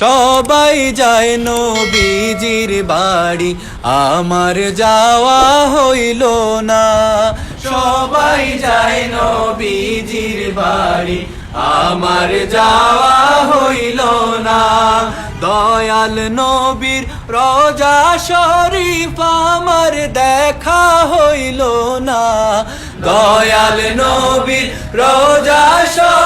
সবাই যায় নবীজির বাড়ি, আমার যাওয়া হইল না। সবাই যায় নবীজির বাড়ি, আমার যাওয়া হইল না। দয়াল নবীর রোজা শরীফ আমার দেখা হইল না। দয়াল নবীর রোজা শরীফ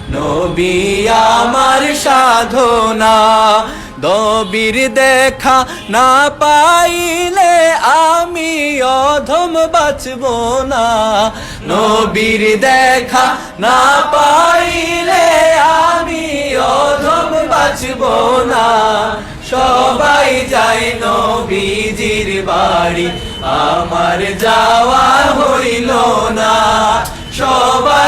নবী আমার সাধনা দবির দেখা না পাইলে আমি অধম বাঁচব না। নবীর দেখা না পাইলে আমি অধম বাঁচব না। সবাই যায় নবীজির বাড়ি, আমার যাওয়া হইল না।